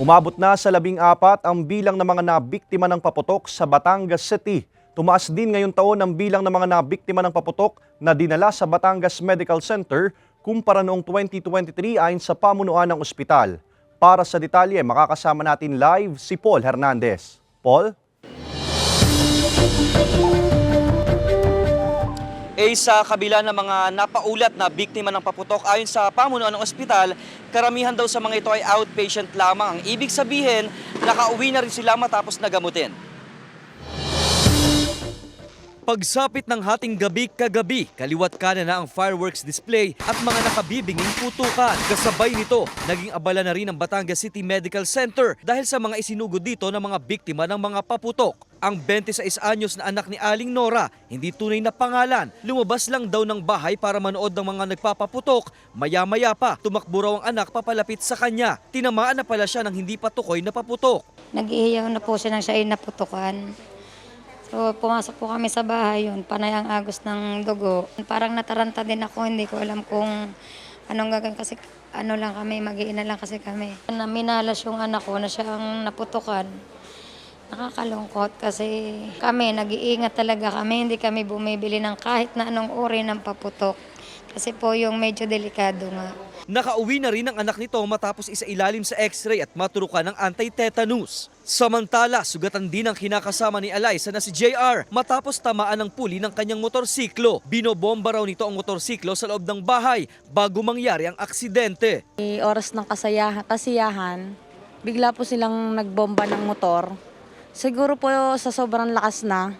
Umabot na sa labing apat ang bilang ng mga nabiktima ng paputok sa Batangas City. Tumaas din ngayon taon ang bilang ng mga nabiktima ng paputok na dinala sa Batangas Medical Center kumpara noong 2023 ayon sa pamunuan ng ospital. Para sa detalye, makakasama natin live si Paul Hernandez. Paul? Eh sa kabila ng mga napaulat na biktima ng paputok ayon sa pamunuan ng ospital, karamihan daw sa mga ito ay outpatient lamang. Ang ibig sabihin, nakauwi na rin sila matapos nagamutin. Pagsapit ng hating gabi kagabi, kaliwat kanan na ang fireworks display at mga nakabibinging putukan. Kasabay nito, naging abala na rin ang Batangas City Medical Center dahil sa mga isinugod dito ng mga biktima ng mga paputok. Ang 26 anyos na anak ni Aling Nora, hindi tunay na pangalan, lumabas lang daw ng bahay para manood ng mga nagpapaputok. Maya-maya pa, tumakbo raw ang anak papalapit sa kanya. Tinamaan na pala siya ng hindi patukoy na paputok. Nag-iiyaw na po siya ng siya ay naputukan. So, pumasok po kami sa bahay yun, panay ang agos ng dugo. Parang nataranta din ako, hindi ko alam kung anong gagawin kasi ano lang kami, mag-iina lang kasi kami. Na minalas yung anak ko na siya ang naputukan. Nakakalungkot kasi kami, nag-iingat talaga kami, hindi kami bumibili ng kahit na anong uri ng paputok. Kasi po yung medyo delikado nga. Nakauwi na rin ang anak nito matapos isa ilalim sa x-ray at maturukan ng anti-tetanus. Samantala, sugatan din ang kinakasama ni Eliza na si JR matapos tamaan ng puli ng kanyang motorsiklo. Binobomba raw nito ang motorsiklo sa loob ng bahay bago mangyari ang aksidente. May oras ng kasayahan, kasiyahan, bigla po silang nagbomba ng motor. Siguro po sa sobrang lakas na,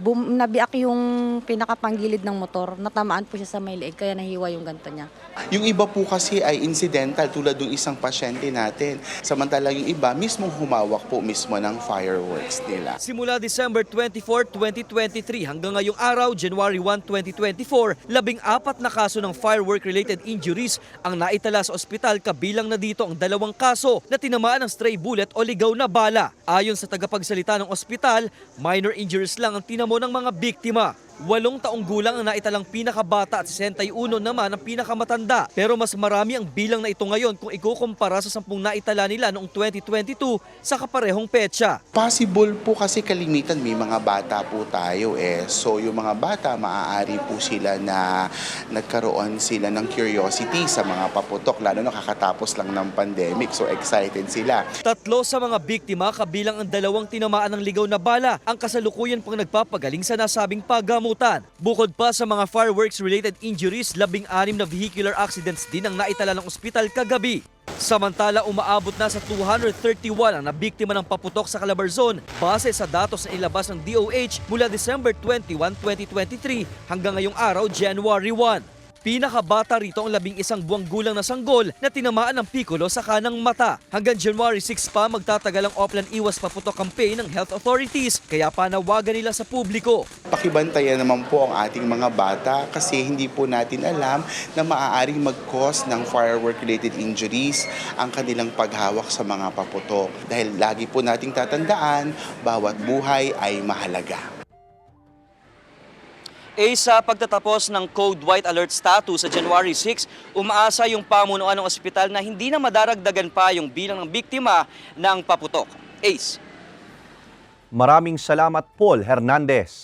bum, nabiak yung pinakapanggilid ng motor, natamaan po siya sa may leeg, kaya nahiwa yung ganto niya. Yung iba po kasi ay incidental tulad ng isang pasyente natin. Samantala yung iba mismong humawak po mismo ng fireworks nila. Simula December 24, 2023 hanggang ngayong araw, January 1, 2024, labing apat na kaso ng firework-related injuries ang naitala sa ospital kabilang na dito ang dalawang kaso na tinamaan ng stray bullet o ligaw na bala. Ayon sa tagapagsalita ng ospital, minor injuries lang ang tinamo ng mga biktima. Walong taong gulang ang naitalang pinakabata at 61 naman ang pinakamatanda. Pero mas marami ang bilang na ito ngayon kung ikukumpara sa sampung naitala nila noong 2022 sa kaparehong petsa. Possible po kasi kalimitan may mga bata po tayo eh. So yung mga bata maaari po sila na nagkaroon sila ng curiosity sa mga paputok lalo na kakatapos lang ng pandemic. So excited sila. Tatlo sa mga biktima kabilang ang dalawang tinamaan ng ligaw na bala ang kasalukuyan pang nagpapagaling sa nasabing pagamutan. Bukod pa sa mga fireworks-related injuries, labing anim na vehicular accidents din ang naitala ng ospital kagabi. Samantala, umaabot na sa 231 ang nabiktima ng paputok sa Calabarzon base sa datos na ilabas ng DOH mula December 21, 2023 hanggang ngayong araw, January 1. Pinakabata rito ang labing isang buwang gulang na sanggol na tinamaan ng pikulo sa kanang mata. Hanggang January 6 pa magtatagal ang Oplan Iwas Paputok campaign ng health authorities kaya panawagan nila sa publiko. Pakibantayan naman po ang ating mga bata kasi hindi po natin alam na maaaring mag-cause ng firework-related injuries ang kanilang paghawak sa mga paputok. Dahil lagi po nating tatandaan, bawat buhay ay mahalaga. Eh sa pagtatapos ng Code White Alert status sa January 6, umaasa yung pamunuan ng ospital na hindi na madaragdagan pa yung bilang ng biktima ng paputok. Ace. Maraming salamat Paul Hernandez.